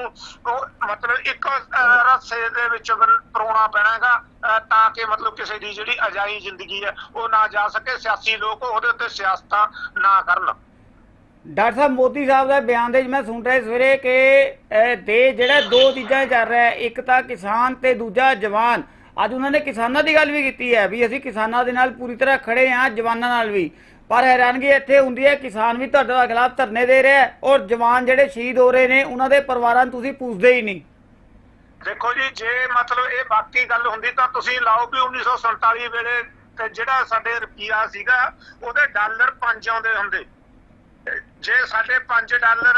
ਮਤਲਬ ਇੱਕ ਅਹ, ਦੇ ਵਿੱਚ ਪਰੋਣਾ ਪੈਣਾ ਤਾਂ ਕਿ ਮਤਲਬ ਕਿਸੇ ਦੀ ਜਿਹੜੀ ਅਜਾਈ ਜ਼ਿੰਦਗੀ ਹੈ ਉਹ ਨਾ ਜਾ ਸਕੇ। ਸਿਆਸੀ ਲੋਕ ਉਹਦੇ ਉੱਤੇ ਸਿਆਸਤਾਂ ਨਾ ਕਰਨ।
ਡਾਕਟਰ ਸਾਹਿਬ ਮੋਦੀ ਸਾਹਿਬ ਦਾ ਬਿਆਨ ਦੇ ਮੈਂ ਸੁਣ ਰਿਹਾ ਸਵੇਰੇ ਕਿ ਦੇ ਜਿਹੜਾ ਦੋ ਚੀਜ਼ਾਂ ਚੱਲ ਰਿਹਾ ਇੱਕ ਤਾਂ ਕਿਸਾਨ ਤੇ ਦੂਜਾ ਜਵਾਨ। ਅੱਜ ਉਹਨਾਂ ਨੇ ਕਿਸਾਨਾਂ ਦੀ ਗੱਲ ਵੀ ਕੀਤੀ ਹੈ ਵੀ ਅਸੀਂ ਕਿਸਾਨਾਂ ਦੇ ਨਾਲ ਪੂਰੀ ਤਰ੍ਹਾਂ ਖੜੇ ਹਾਂ ਜਵਾਨਾਂ ਨਾਲ ਵੀ। ਪਰ ਹੈਰਾਨਗੀ ਇੱਥੇ ਹੁੰਦੀ ਹੈ, ਕਿਸਾਨ ਵੀ ਤੁਹਾਡੇ ਖਿਲਾਫ ਧਰਨੇ ਦੇ ਰਿਹਾ ਔਰ ਜਵਾਨ ਜਿਹੜੇ ਸ਼ਹੀਦ ਹੋ ਰਹੇ ਨੇ, ਉਹਨਾਂ ਦੇ ਪਰਿਵਾਰਾਂ ਨੂੰ ਤੁਸੀਂ ਪੁੱਛਦੇ ਹੀ ਨਹੀਂ।
ਦੇਖੋ ਜੀ, ਜੇ ਮਤਲਬ ਇਹ ਬਾਕੀ ਗੱਲ ਹੁੰਦੀ ਤਾਂ ਤੁਸੀਂ ਲਾਓ ਵੀ 1947 ਵੇਲੇ ਤੇ ਜਿਹੜਾ ਸਾਡੇ ਰੁਪਿਆ ਸੀਗਾ, ਉਹਦੇ ਡਾਲਰ 5 ਆਉਂਦੇ ਹੁੰਦੇ। ਜੇ ਸਾਡੇ 5 ਡਾਲਰ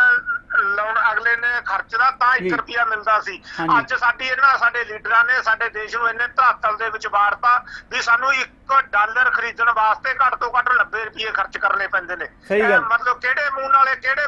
ਲਾਉਣ ਅਗਲੇ ਨੇ ਖਰਚਦਾ ਤਾਂ
ਜੀ।
1 ਰੁਪਿਆ ਮਿਲਦਾ ਸੀ। ਅੱਜ ਸਾਡੀ ਇਹਨਾਂ ਸਾਡੇ ਲੀਡਰਾਂ ਨੇ ਸਾਡੇ ਦੇਸ਼ ਨੂੰ ਇੰਨੇ ਧਰਾਤਲ ਦੇ ਵਿੱਚ ਵਾੜਤਾ ਵੀ ਸਾਨੂੰ 1 ਡਾਲਰ ਖਰੀਦਣ ਵਾਸਤੇ ਘੱਟ ਤੋਂ ਘੱਟ 90 ਰੁਪਏ ਖਰਚ ਕਰਨੇ ਪੈਂਦੇ ਨੇ। ਮਤਲਬ ਕਿਹੜੇ ਮੂੰਹ ਨਾਲੇ ਕਿਹੜੇ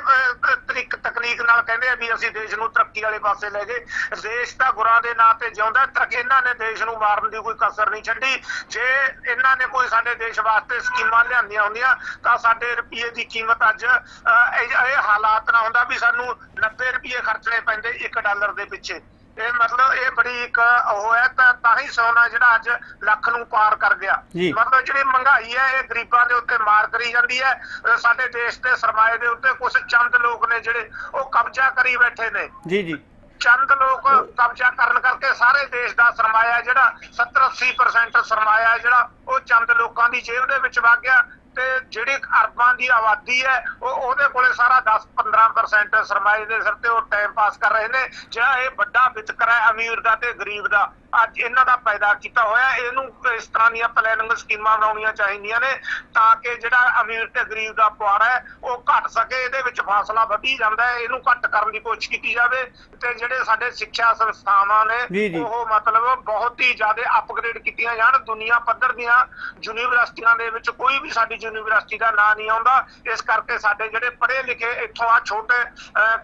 ਤਰੀਕ ਤਕਨੀਕ ਨਾਲ ਕਹਿੰਦੇ ਆ ਵੀ ਅਸੀਂ ਦੇਸ਼ ਨੂੰ ਤਰੱਕੀ ਵਾਲੇ ਪਾਸੇ ਲੈ ਗਏ। ਦੇਸ਼ ਤਾਂ ਗੁਰਾਂ ਦੇ ਨਾਂ ਤੇ ਜਿਉਂਦਾ ਤਰੱਕੀ ਇਹਨਾਂ ਨੇ ਦੇਸ਼ ਨੂੰ ਮਾਰਨ ਦੀ ਕੋਈ ਕਸਰ ਨਹੀਂ ਛੱਡੀ। ਜੇ ਇਹਨਾਂ ਨੇ ਕੋਈ ਸਾਡੇ ਦੇਸ਼ ਵਾਸਤੇ ਸਕੀਮਾਂ ਲਿਆਂਦੀਆਂ ਹੁੰਦੀਆਂ ਤਾਂ ਸਾਡੇ ਰੁਪਏ ਦੀ ਕੀਮਤ ਅੱਜ ਇਹ ਹਾਲਾਤ ਨਾ ਹੁੰਦਾ ਵੀ ਸਾਨੂੰ 90 ਰੁਪਏ ਖਰਚਣੇ ਪੈਂਦੇ 1 ਡਾਲਰ ਦੇ ਪਿੱਛੇ। ਇਹ ਮਤਲਬ ਇਹ ਬੜੀ ਇੱਕ ਉਹ ਹੈ ਤਾਂ ਤਾਂ ਹੀ ਸੋਨਾ ਜਿਹੜਾ ਅੱਜ ਲੱਖ ਨੂੰ ਪਾਰ ਕਰ ਗਿਆ। ਮਤਲਬ ਜਿਹੜੀ ਮਹਿੰਗਾਈ ਹੈ ਇਹ ਗਰੀਬਾਂ ਦੇ ਉੱਤੇ ਮਾਰ ਕਰੀ ਜਾਂਦੀ ਹੈ। ਸਾਡੇ ਦੇਸ਼ ਦੇ ਸਰਮਾਏ ਦੇ ਉੱਤੇ ਕੁਝ ਚੰਦ ਲੋਕ ਨੇ ਜਿਹੜੇ ਉਹ ਕਬਜ਼ਾ ਕਰੀ ਬੈਠੇ ਨੇ।
ਜੀ ਜੀ।
ਚੰਦ ਲੋਕ ਕਬਜ਼ਾ ਕਰਨ ਕਰਕੇ ਸਾਰੇ ਦੇਸ਼ ਦਾ ਸਰਮਾਇਆ ਜਿਹੜਾ 70 80% ਸਰਮਾਇਆ ਜਿਹੜਾ ਉਹ ਚੰਦ ਲੋਕਾਂ ਦੀ ਜੇਬ ਦੇ ਵਿੱਚ ਵਗ ਗਿਆ। ਤੇ ਜਿਹੜੀ ਅਰਬਾਂ ਦੀ ਆਬਾਦੀ ਹੈ, ਉਹ ਉਹਦੇ ਕੋਲੇ ਸਾਰਾ 10 15% ਸਰਮਾਏ ਦੇ ਸਿਰ ਤੇ ਉਹ ਟਾਈਮ ਪਾਸ ਕਰ ਰਹੇ ਨੇ। ਜਿਹੜਾ ਇਹ ਵੱਡਾ ਵਿਤਕਰਾ ਹੈ ਅਮੀਰ ਦਾ ਤੇ ਗਰੀਬ ਦਾ। ਅੱਜ ਇਹਨਾਂ ਦਾ ਪੈਦਾ ਕੀਤਾ ਹੋਇਆ। ਇਹਨੂੰ ਇਸ ਤਰ੍ਹਾਂ ਦੀਆਂ ਪਲੈਨਿੰਗ ਸਕੀਮਾਂ ਬਣਾਉਣੀਆਂ ਚਾਹੀਦੀਆਂ ਨੇ ਤਾਂ ਕਿ ਜਿਹੜਾ ਅਮੀਰ ਤੇ ਗਰੀਬ ਦਾ ਪੁਆੜਾ ਹੈ ਉਹ ਘਟ ਸਕੇ। ਇਹਦੇ ਵਿੱਚ ਫਾਸਲਾ ਵਧੀ ਜਾਂਦਾ ਹੈ ਇਹਨੂੰ ਘੱਟ ਕਰਨ ਦੀ ਕੋਸ਼ਿਸ਼ ਕੀਤੀ ਜਾਵੇ ਤੇ ਜਿਹੜੇ ਸਾਡੇ ਸਿੱਖਿਆ ਸੰਸਥਾਵਾਂ ਨੇ। ਉਹ ਮਤਲਬ ਬਹੁਤ ਹੀ ਜ਼ਿਆਦਾ ਅਪਗ੍ਰੇਡ ਕੀਤੀਆਂ ਜਾਣ। ਦੁਨੀਆ ਪੱਧਰ ਦੀਆਂ ਯੂਨੀਵਰਸਿਟੀਆਂ ਦੇ ਵਿੱਚ ਕੋਈ ਵੀ ਸਾਡੀ ਯੂਨੀਵਰਸਿਟੀ ਦਾ ਨਾਂ ਨਹੀਂ ਆਉਂਦਾ। ਇਸ ਕਰਕੇ ਸਾਡੇ ਜਿਹੜੇ ਪੜ੍ਹੇ ਲਿਖੇ ਇੱਥੋਂ ਆ ਛੋਟੇ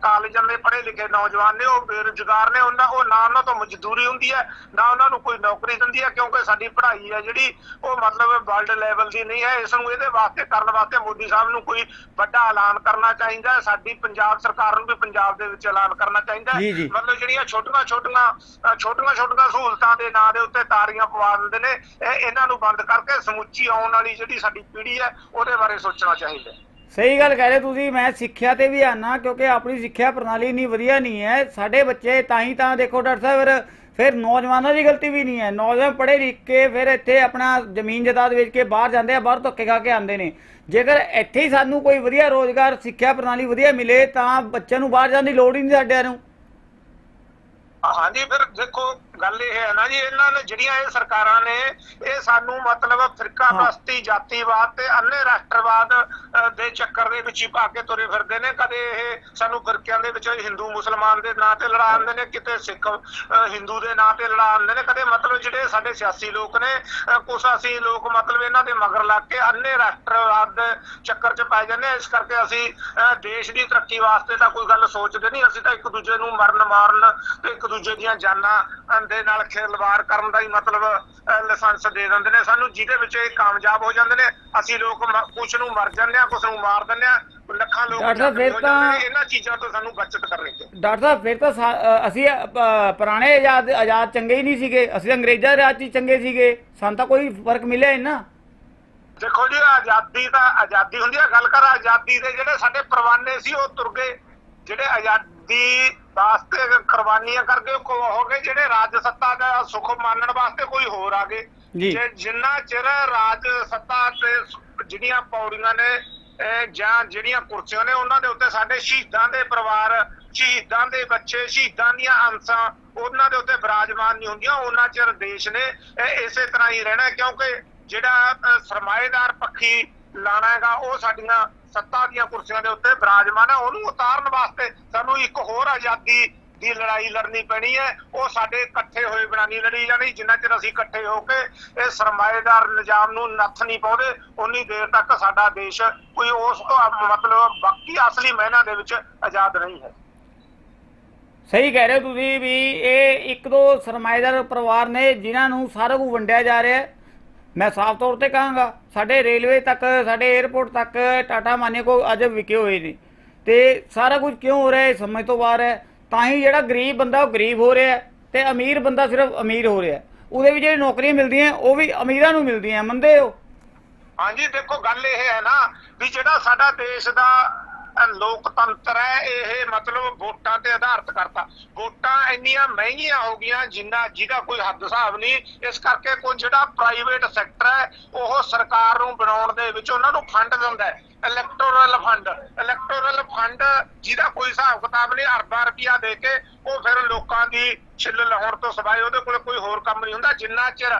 ਕਾਲਜਾਂ ਦੇ ਪੜ੍ਹੇ ਲਿਖੇ ਨੌਜਵਾਨ ਨੇ ਉਹ ਬੇਰੁਜ਼ਗਾਰ ਨੇ ਉਹਨਾਂ ਉਹ ਨਾ ਉਹਨਾਂ ਤੋਂ ਮਜ਼ਦੂਰੀ ਹੁੰਦੀ ਹੈ ਨਾ ਉਹਨਾਂ ਨੂੰ ਕੋਈ ਨੌਕਰੀ ਦਿੰਦੀ ਹੈ ਕਿਉਂਕਿ ਸਾਡੀ ਪੜ੍ਹਾਈ ਹੈ ਜਿਹੜੀ ਉਹ ਮਤਲਬ ਵਰਲਡ ਲੈਵਲ ਦੀ ਨਹੀਂ ਹੈ। ਇਸ ਨੂੰ ਇਹਦੇ ਵਾਸਤੇ ਕਰਨ ਵਾਸਤੇ ਮੋਦੀ ਸਾਹਿਬ ਨੂੰ ਕੋਈ ਵੱਡਾ ਐਲਾਨ ਕਰਨਾ ਚਾਹੀਦਾ ਸਾਡੀ ਪੰਜਾਬ ਸਰਕਾਰ ਨੂੰ ਵੀ ਪੰਜਾਬ ਦੇ ਵਿੱਚ ਐਲਾਨ ਕਰਨਾ ਚਾਹੀਦਾ। ਮਤਲਬ ਜਿਹੜੀਆਂ ਛੋਟੀਆਂ ਛੋਟੀਆਂ ਛੋਟੀਆਂ ਛੋਟੀਆਂ ਸਹੂਲਤਾਂ ਦੇ ਨਾਂ ਦੇ ਉੱਤੇ ਤਾਰੀਆਂ ਪਵਾ ਦਿੰਦੇ ਨੇ ਇਹ ਇਹਨਾਂ ਨੂੰ ਬੰਦ ਕਰਕੇ ਸਮੁੱਚੀ ਆਉਣ ਵਾਲੀ ਜਿਹੜੀ ਸਾਡੀ ਪੀੜ੍ਹੀ ਹੈ ਉਹਦੇ ਬਾਰੇ ਸੋਚਣਾ ਚਾਹੀਦਾ
ਸਹੀ ਗੱਲ ਕਹਿ ਰਹੇ ਤੁਸੀਂ ਮੈਂ ਸਿੱਖਿਆ ਤੇ ਵੀ ਆਨਾ ਕਿਉਂਕਿ ਆਪਣੀ ਸਿੱਖਿਆ ਪ੍ਰਣਾਲੀ ਇੰਨੀ ਵਧੀਆ ਨਹੀਂ ਹੈ। ਸਾਡੇ ਬੱਚੇ ਤਾਂ ਹੀ ਤਾਂ ਦੇਖੋ ਡਾਕਟਰ ਸਾਹਿਬ ਫਿਰ ਨੌਜਵਾਨਾਂ ਦੀ ਗਲਤੀ ਵੀ ਨਹੀਂ ਹੈ। ਨੌਜਵਾਨ ਪੜ੍ਹੇ ਲਿਖ ਕੇ ਫਿਰ ਇੱਥੇ ਆਪਣਾ ਜ਼ਮੀਨ ਜਾਇਦਾਦ ਵੇਚ ਕੇ ਬਾਹਰ ਜਾਂਦੇ ਆ, ਬਾਹਰ ਧੱਕੇ ਖਾ ਕੇ ਆਉਂਦੇ ਨੇ। ਜੇਕਰ ਇੱਥੇ ਹੀ ਸਾਨੂੰ ਕੋਈ ਵਧੀਆ ਰੋਜ਼ਗਾਰ, ਸਿੱਖਿਆ ਪ੍ਰਣਾਲੀ ਵਧੀਆ ਮਿਲੇ, ਤਾਂ ਬੱਚਿਆਂ ਨੂੰ ਬਾਹਰ ਜਾਣ ਦੀ ਲੋੜ ਹੀ ਨਹੀਂ ਸਾਡਿਆਂ ਨੂੰ।
ਹਾਂਜੀ, ਫਿਰ ਦੇਖੋ ਗੱਲ ਇਹ ਹੈ ਨਾ ਜੀ ਇਹਨਾਂ ਨੇ ਜਿਹੜੀਆਂ ਇਹ ਸਰਕਾਰਾਂ ਨੇ ਇਹ ਸਾਨੂੰ ਮਤਲਬ ਫਿਰਕਾ
ਹਾਂ।
ਬਸਤੀ ਜਾਤੀਵਾਦ ਤੇ ਅੰਨੇ ਰਾਸ਼ਟਰਵਾਦ ਦੇ ਚੱਕਰ ਦੇ ਵਿੱਚ ਹੀ ਪਾ ਕੇ ਤੁਰੇ ਫਿਰਦੇ ਨੇ ਕਦੇ ਇਹ ਸਾਨੂੰ ਫਿਰਕਿਆਂ ਦੇ ਵਿੱਚ ਹਿੰਦੂ ਮੁਸਲਮਾਨ ਦੇ ਨਾਂ ਤੇ ਲੜਾ ਆਉਂਦੇ ਨੇ ਕਿਤੇ ਸਿੱਖ ਹਿੰਦੂ ਦੇ ਨਾਂ ਤੇ ਲੜਾ ਆਉਂਦੇ ਨੇ ਕਦੇ ਮਤਲਬ ਜਿਹੜੇ ਸਾਡੇ ਸਿਆਸੀ ਲੋਕ ਨੇ ਕੁਛ ਅਸੀਂ ਲੋਕ ਮਤਲਬ ਇਹਨਾਂ ਦੇ ਮਗਰ ਲੱਗ ਕੇ ਅੰਨੇ ਰਾਸ਼ਟਰਵਾਦ ਦੇ ਚੱਕਰ 'ਚ ਪੈ ਜਾਂਦੇ। ਇਸ ਕਰਕੇ ਅਸੀਂ ਦੇਸ਼ ਦੀ ਤਰੱਕੀ ਵਾਸਤੇ ਤਾਂ ਕੋਈ ਗੱਲ ਸੋਚਦੇ ਨਹੀਂ ਅਸੀਂ ਤਾਂ ਇੱਕ ਦੂਜੇ ਨੂੰ ਮਰਨ ਮਾਰਨ ਤੇ ਇੱਕ ਦੂਜੇ ਦੀਆਂ ਜਾਨਾਂ ਅਹ, ਦੇ ਨਾਲ ਖਿਲਵਾੜ ਕਰਨ ਦਾ ਹੀ ਮਤਲਬ ਲਾਇਸੈਂਸ ਦੇ ਦਿੰਦੇ ਨੇ। ਸਾਨੂੰ ਜਿਹਦੇ ਵਿੱਚ ਇਹ ਕਾਮਯਾਬ ਹੋ ਜਾਂਦੇ ਨੇ ਅਸੀਂ ਲੋਕ ਕੁਛ ਨੂੰ ਮਰ ਜਾਂਦੇ ਆ ਕੁਛ ਨੂੰ ਮਾਰ ਦਿੰਦੇ ਆ ਲੱਖਾਂ ਲੋਕ
ਡਾਕਟਰ ਫਿਰ। ਤਾਂ-
ਇਹਨਾਂ ਚੀਜ਼ਾਂ ਤੋਂ ਸਾਨੂੰ ਬਚਤ ਕਰਨੀ ਚਾਹੀਦੀ
ਡਾਕਟਰ ਸਾਹਿਬ ਫਿਰ ਤਾਂ ਅਸੀਂ ਪੁਰਾਣੇ ਆਜ਼ਾਦ ਆਜ਼ਾਦ ਚੰਗੇ ਹੀ ਨਹੀਂ ਸੀਗੇ। ਅਸੀਂ ਅੰਗਰੇਜ਼ਾਂ ਦੇ ਰਾਜ 'ਚ ਹੀ ਚੰਗੇ ਸੀਗੇ। ਸਾਨੂੰ ਤਾਂ ਕੋਈ ਫ਼ਰਕ ਮਿਲਿਆ ਹੀ ਨਾ।
ਦੇਖੋ ਜੀ ਆਜ਼ਾਦੀ ਤਾਂ ਆਜ਼ਾਦੀ ਹੁੰਦੀ ਹੈ ਗੱਲ ਕਰ ਆਜ਼ਾਦੀ ਦੇ ਜਿਹੜੇ ਸਾਡੇ ਪਰਵਾਨੇ ਸੀ ਉਹ ਤੁਰ ਗਏ। ਜਿਹੜੇ ਆਜ਼ਾਦੀ ਵਾਸਤੇ ਕੁਰਬਾਨੀਆਂ ਕਰਕੇ ਕੋ ਹੋ ਗਏ ਜਿਹੜੇ ਰਾਜ ਸੱਤਾ ਦਾ ਸੁਖ ਮਾਨਣ ਵਾਸਤੇ ਕੋਈ ਹੋਰ ਆ ਗਏ
ਜੀ।
ਜਿੰਨਾ ਚਿਰ ਰਾਜ ਸੱਤਾ ਤੇ ਜਿਹੜੀਆਂ ਪੌੜੀਆਂ ਨੇ ਜਾਂ ਜਿਹੜੀਆਂ ਕੁਰਸੀਆਂ ਨੇ ਉਹਨਾਂ ਦੇ ਉੱਤੇ ਸਾਡੇ ਸ਼ਹੀਦਾਂ ਦੇ ਪਰਿਵਾਰ ਸ਼ਹੀਦਾਂ ਦੇ ਬੱਚੇ ਸ਼ਹੀਦਾਂ ਦੀਆਂ ਅੰਸਾਂ ਉਹਨਾਂ ਦੇ ਉੱਤੇ ਵਿਰਾਜਮਾਨ ਨਹੀਂ ਹੁੰਦੀਆਂ ਉਹਨਾਂ ਚਿਰ ਦੇਸ਼ ਨੇ ਇਸੇ ਤਰ੍ਹਾਂ ਹੀ ਰਹਿਣਾ ਕਿਉਂਕਿ ਜਿਹੜਾ ਸਰਮਾਏਦਾਰ ਪੱਖੀ ਲਾਣਾ ਹੈਗਾ ਉਹ ਸਾਡੀਆਂ ਸੱਤਾ ਦੀਆਂ ਕੁਰਸੀਆਂ ਦੇ ਉੱਤੇ ਬਿਰਾਜਮਾਨ ਹੈ, ਉਹਨੂੰ ਉਤਾਰਨ ਵਾਸਤੇ ਸਾਨੂੰ ਇੱਕ ਹੋਰ ਆਜ਼ਾਦੀ ਦੀ ਲੜਾਈ ਲੜਨੀ ਪੈਣੀ ਹੈ। ਉਹ ਸਾਡੇ ਇਕੱਠੇ ਹੋਏ ਬਿਨਾਂ ਨਹੀਂ ਲੜੀ ਜਾਣੀ ਜਿੰਨਾ ਚਿਰ ਅਸੀਂ ਇਕੱਠੇ ਹੋ ਕੇ ਇਹ ਸਰਮਾਏਦਾਰ ਨਿਜ਼ਾਮ ਨੂੰ ਨੱਥ ਨਹੀਂ ਪਾਉਂਦੇ ਉਨੀ ਦੇਰ ਤੱਕ ਸਾਡਾ ਦੇਸ਼ ਕੋਈ ਉਸ ਮਤਲਬ ਬਾਕੀ ਅਸਲੀ ਮਹਿਨਾ ਦੇ ਵਿੱਚ ਆਜ਼ਾਦ ਨਹੀਂ ਹੈ।
ਸਹੀ ਕਹਿ ਰਹੇ ਹੋ ਤੁਸੀਂ ਵੀ ਇਹ ਇੱਕ ਦੋ ਸਰਮਾਏਦਾਰ ਪਰਿਵਾਰ ਨੇ ਜਿਨ੍ਹਾਂ ਨੂੰ ਸਾਰਾ ਕੁ ਵੰਡਿਆ ਜਾ ਰਿਹਾ ਹੈ। ਮੈਂ ਸਾਫ਼ ਤੌਰ ਤੇ ਕਹਾਂਗਾ, ਸਾਡੇ ਰੇਲਵੇ ਤੱਕ, ਸਾਡੇ 에ਅਰਪੋਰਟ ਤੱਕ ਟਾਟਾ ਮਾਨੇ ਕੋ ਅੱਜ ਵਿਕੇ ਹੋਏ ਨੇ। ਤੇ ਸਾਰਾ ਕੁਝ ਕਿਉਂ ਹੋ ਰਿਹਾ ਹੈ ਸਮਝ ਤੋਂ ਬਾਹਰ ਹੈ? ਤਾਂ ਹੀ ਜਿਹੜਾ ਗਰੀਬ ਬੰਦਾ, ਉਹ ਗਰੀਬ ਹੋ ਰਿਹਾ ਹੈ ਤੇ ਅਮੀਰ ਬੰਦਾ ਸਿਰਫ ਅਮੀਰ ਹੋ ਰਿਹਾ ਉਹਦੇ ਵੀ ਜਿਹੜੀ ਨੌਕਰੀਆਂ ਮਿਲਦੀਆਂ, ਉਹ ਵੀ ਅਮੀਰਾਂ ਨੂੰ ਮਿਲਦੀਆਂ, ਮੰਨਦੇ ਹੋ?
ਹਾਂਜੀ, ਦੇਖੋ ਗੱਲ ਇਹ ਹੈ ਨਾ ਵੀ ਜਿਹੜਾ ਸਾਡਾ ਦੇਸ਼ ਦਾ ਲੋਕਤੰਤਰ ਹੈ ਇਹ ਮਤਲਬ ਵੋਟਾਂ ਤੇ ਆਧਾਰਿਤ ਕਰਤਾ। ਵੋਟਾਂ ਇੰਨੀਆਂ ਮਹਿੰਗੀਆਂ ਹੋ ਗਈਆਂ ਜਿੰਨਾ ਜਿਹਦਾ ਕੋਈ ਹੱਦ ਹਿਸਾਬ ਨਹੀਂ। ਇਸ ਕਰਕੇ ਕੋਈ ਜਿਹੜਾ ਪ੍ਰਾਈਵੇਟ ਸੈਕਟਰ ਹੈ ਉਹ ਸਰਕਾਰ ਨੂੰ ਬਣਾਉਣ ਦੇ ਵਿੱਚ ਉਹਨਾਂ ਨੂੰ ਫੰਡ ਦਿੰਦਾ ਹੈ। ਇਲੈਕਟੋਰਲ ਫੰਡ ਇਲੈਕਟੋਰਲ ਫੰਡ ਜਿਹਦਾ ਕੋਈ ਹਿਸਾਬ ਕਿਤਾਬ ਨਹੀਂ ਅਰਬਾਂ ਰੁਪਈਆ ਦੇ ਕੇ ਉਹ ਫਿਰ ਲੋਕਾਂ ਦੀ ਛਿੱਲ ਲਾਉਣ ਤੋਂ ਸਿਵਾਏ ਉਹਦੇ ਕੋਲ ਕੋਈ ਹੋਰ ਕੰਮ ਨਹੀਂ ਹੁੰਦਾ। ਜਿੰਨਾ ਚਿਰ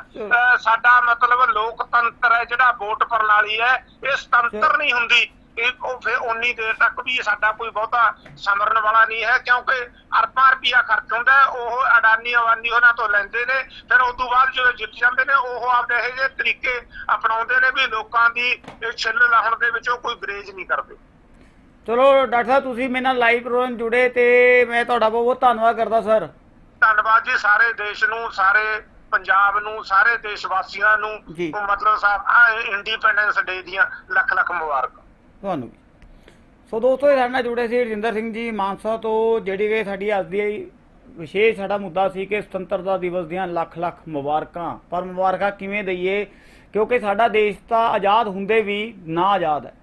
ਸਾਡਾ ਮਤਲਬ ਲੋਕਤੰਤਰ ਹੈ ਜਿਹੜਾ ਵੋਟ ਪ੍ਰਣਾਲੀ ਹੈ ਇਹ ਸੁਤੰਤਰ ਨਹੀਂ ਹੁੰਦੀ। ਇਹ ਉਹ ਫਿਰ ਉਨੀ ਦੇਰ ਤੱਕ ਵੀ ਸਾਡਾ ਕੋਈ ਬਹੁਤਾ ਸਮਰਨ ਵਾਲਾ ਨਹੀਂ ਹੈ ਕਿਉਂਕਿ ਅਰਬਾਂ ਰੁਪਈਆ ਖਰਚ ਹੁੰਦਾ ਹੈ, ਉਹ ਅਡਾਨੀ ਅਵਾਨੀ ਉਹਨਾਂ ਤੋਂ ਲੈਂਦੇ ਨੇ ਫਿਰ ਉਸ ਤੋਂ ਬਾਅਦ ਜਦੋਂ ਜਿੱਤ ਜਾਂਦੇ ਨੇ ਉਹ ਆਪਦੇ ਇਹੋ ਜਿਹੇ ਤਰੀਕੇ ਅਪਣਾਉਂਦੇ ਨੇ ਵੀ ਲੋਕਾਂ ਦੀ ਇਹ ਛਿੱਲ ਲਾਉਣ ਦੇ ਵਿੱਚ ਉਹ ਕੋਈ ਗਰੇਜ ਨਹੀਂ ਕਰਦੇ।
ਚਲੋ ਡਾਕਟਰ ਸਾਹਿਬ ਤੁਸੀਂ ਮੇਰੇ ਨਾਲ ਲਾਈਵ ਪ੍ਰੋਗਰਾਮ ਜੁੜੇ ਤੇ ਮੈਂ ਤੁਹਾਡਾ ਬਹੁਤ ਬਹੁਤ ਧੰਨਵਾਦ ਕਰਦਾ ਸਰ
ਧੰਨਵਾਦ ਜੀ ਸਾਰੇ ਦੇਸ਼ ਨੂੰ ਸਾਰੇ ਪੰਜਾਬ ਨੂੰ ਸਾਰੇ ਦੇਸ਼ ਵਾਸੀਆਂ ਨੂੰ
ਜੀ।
ਉਹ ਮਤਲਬ ਸਾਹਿਬ ਇੰਡੀਪੈਂਡੈਂਸ ਡੇ ਦੀਆਂ ਲੱਖ ਲੱਖ ਮੁਬਾਰਕਾਂ।
ਤੁਹਾਨੂੰ ਵੀ। ਸੋ ਦੋਸਤੋ, ਇਹ ਸਾਡੇ ਨਾਲ ਜੁੜੇ ਸੀ ਰਜਿੰਦਰ ਸਿੰਘ ਜੀ ਮਾਨਸਾ ਤੋਂ, ਜਿਹੜੀ ਕਿ ਸਾਡੀ ਅੱਜ ਦੀ ਵਿਸ਼ੇਸ਼ ਸਾਡਾ ਮੁੱਦਾ ਸੀ ਕਿ ਸੁਤੰਤਰਤਾ ਦਿਵਸ ਦੀਆਂ ਲੱਖ ਲੱਖ ਮੁਬਾਰਕਾਂ। ਪਰ ਮੁਬਾਰਕਾਂ ਕਿਵੇਂ ਦਈਏ? ਕਿਉਂਕਿ ਸਾਡਾ ਦੇਸ਼ ਤਾਂ ਆਜ਼ਾਦ ਹੁੰਦੇ ਵੀ ਨਾ ਆਜ਼ਾਦ ਹੈ।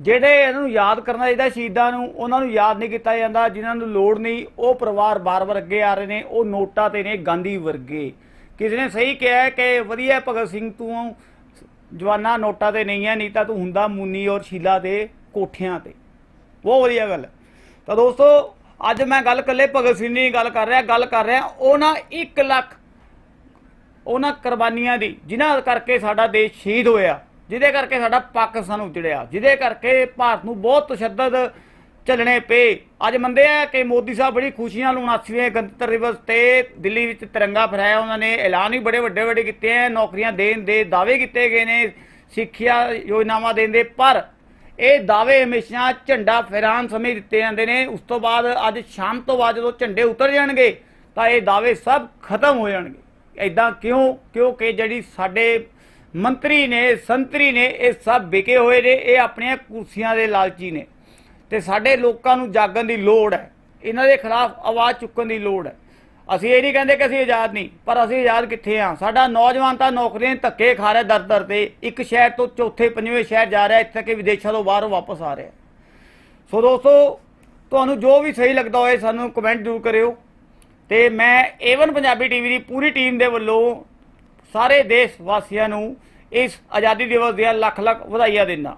ਜਿਹੜੇ ਇਹਨਾਂ ਨੂੰ ਯਾਦ ਕਰਨਾ ਚਾਹੀਦਾ ਸ਼ਹੀਦਾਂ ਨੂੰ, ਉਹਨਾਂ ਨੂੰ ਯਾਦ ਨਹੀਂ ਕੀਤਾ ਜਾਂਦਾ। ਜਿਨ੍ਹਾਂ ਨੂੰ ਲੋੜ ਨਹੀਂ, ਉਹ ਪਰਿਵਾਰ ਬਾਰ-ਬਾਰ ਅੱਗੇ ਆ ਰਹੇ ਨੇ, ਉਹ ਨੋਟਾਂ ਤੇ ਨੇ, ਗਾਂਧੀ ਵਰਗੇ। ਕਿਸੇ ਨੇ ਸਹੀ ਕਿਹਾ ਕਿ ਵਧੀਆ ਭਗਤ ਸਿੰਘ ਤੂੰ ਜਵਾਨਾ ਨੋਟਾਂ ਤੇ ਨਹੀਂ ਹੈ, ਨਹੀਂ ਤਾਂ ਤੂੰ ਹੁੰਦਾ ਮੂਨੀ ਔਰ ਸ਼ੀਲਾ ਦੇ ਕੋਠਿਆਂ ਤੇ। ਬਹੁਤ ਵਧੀਆ ਗੱਲ। ਤਾਂ ਦੋਸਤੋ, ਅੱਜ ਮੈਂ ਗੱਲ ਕੱਲੇ ਭਗਤ ਸਿੰਘ ਦੀ ਗੱਲ ਕਰ ਰਿਹਾ, ਗੱਲ ਕਰ ਰਿਹਾ ਉਹਨਾਂ 1 ਲੱਖ ਉਹਨਾਂ ਕੁਰਬਾਨੀਆਂ ਦੀ, ਜਿਨ੍ਹਾਂ ਕਰਕੇ ਸਾਡਾ ਦੇਸ਼ ਸ਼ਹੀਦ ਹੋਇਆ, ਜਿਹਦੇ ਕਰਕੇ ਸਾਡਾ ਪਾਕਿਸਤਾਨ ਉਜੜਿਆ, ਜਿਹਦੇ ਕਰਕੇ ਭਾਰਤ ਨੂੰ ਬਹੁਤ ਤਸ਼ੱਦਦ ਝੱਲਣੇ ਪਏ। ਅੱਜ ਮੰਨਦੇ ਆ ਕਿ ਮੋਦੀ ਸਾਹਿਬ ਬੜੀ ਖੁਸ਼ੀਆਂ ਨਾਲ 79ਵੇਂ ਗਣਤੰਤਰ ਦਿਵਸ ਤੇ ਦਿੱਲੀ ਵਿੱਚ ਤਿਰੰਗਾ ਫਹਰਾਇਆ। ਉਹਨਾਂ ਨੇ ਐਲਾਨ ਵੀ ਬੜੇ ਵੱਡੇ ਵੱਡੇ ਕੀਤੇ ਆ। ਨੌਕਰੀਆਂ ਦੇਣ ਦੇ ਦਾਅਵੇ ਕੀਤੇ ਗਏ ਨੇ, ਸਿੱਖਿਆ ਯੋਜਨਾਵਾਂ ਦੇਣ ਦੇ। ਪਰ ਇਹ ਦਾਅਵੇ ਹਮੇਸ਼ਾ ਝੰਡਾ ਫਹਿਰਾਨ ਸਮੇਂ ਦਿੱਤੇ ਜਾਂਦੇ ਨੇ। ਉਸ ਤੋਂ ਬਾਅਦ ਅੱਜ ਸ਼ਾਮ ਤੋਂ ਬਾਅਦ ਜਦੋਂ ਝੰਡੇ ਉਤਰ ਜਾਣਗੇ, ਤਾਂ ਇਹ ਦਾਅਵੇ ਸਭ ਖਤਮ ਹੋ ਜਾਣਗੇ। ਐਦਾਂ ਕਿਉਂ? ਕਿਉਂਕਿ ਜਿਹੜੀ ਸਾਡੇ ਮੰਤਰੀ ਨੇ, ਸੰਤਰੀ ਨੇ, ਇਹ ਸਭ ਵਿਕੇ ਹੋਏ ਨੇ। ਇਹ ਆਪਣੀਆਂ ਕੁਰਸੀਆਂ ਦੇ ਲਾਲਚੀ ਨੇ। ਤੇ ਸਾਡੇ ਲੋਕਾਂ ਨੂੰ ਜਾਗਣ ਦੀ ਲੋੜ ਹੈ। ਇਹਨਾਂ ਦੇ ਖਿਲਾਫ ਆਵਾਜ਼ ਚੁੱਕਣ ਦੀ ਲੋੜ ਹੈ। ਅਸੀਂ ਇਹ ਨਹੀਂ ਕਹਿੰਦੇ ਕਿ ਅਸੀਂ ਆਜ਼ਾਦ ਨਹੀਂ, ਪਰ ਅਸੀਂ ਆਜ਼ਾਦ ਕਿੱਥੇ ਆ ਸਾਡਾ ਨੌਜਵਾਨ ਤਾਂ ਨੌਕਰੀਆਂ ਦੇ ਧੱਕੇ ਖਾ ਰਿਹਾ ਦਰ ਦਰ ਤੇ, ਇੱਕ ਸ਼ਹਿਰ ਤੋਂ ਚੌਥੇ, ਪੰਜਵੇਂ ਸ਼ਹਿਰ ਜਾ ਰਿਹਾ, ਇੱਥੇ ਕਿ ਵਿਦੇਸ਼ਾਂ ਤੋਂ ਬਾਹਰ ਵਾਪਸ ਆ ਰਿਹਾ। ਸੋ ਦੋਸਤੋ, ਤੁਹਾਨੂੰ ਜੋ ਵੀ ਸਹੀ ਲੱਗਦਾ ਹੋਏ ਸਾਨੂੰ ਕਮੈਂਟ ਜ਼ਰੂਰ ਕਰਿਓ। ਤੇ ਮੈਂ ਏਵਨ ਪੰਜਾਬੀ ਟੀਵੀ ਦੀ ਪੂਰੀ ਟੀਮ ਦੇ ਵੱਲੋਂ ਸਾਰੇ ਦੇਸ਼ ਵਾਸੀਆਂ ਨੂੰ ਇਸ ਆਜ਼ਾਦੀ ਦਿਵਸ ਦੀਆਂ ਲੱਖ ਲੱਖ ਵਧਾਈਆਂ ਦਿੰਦਾ।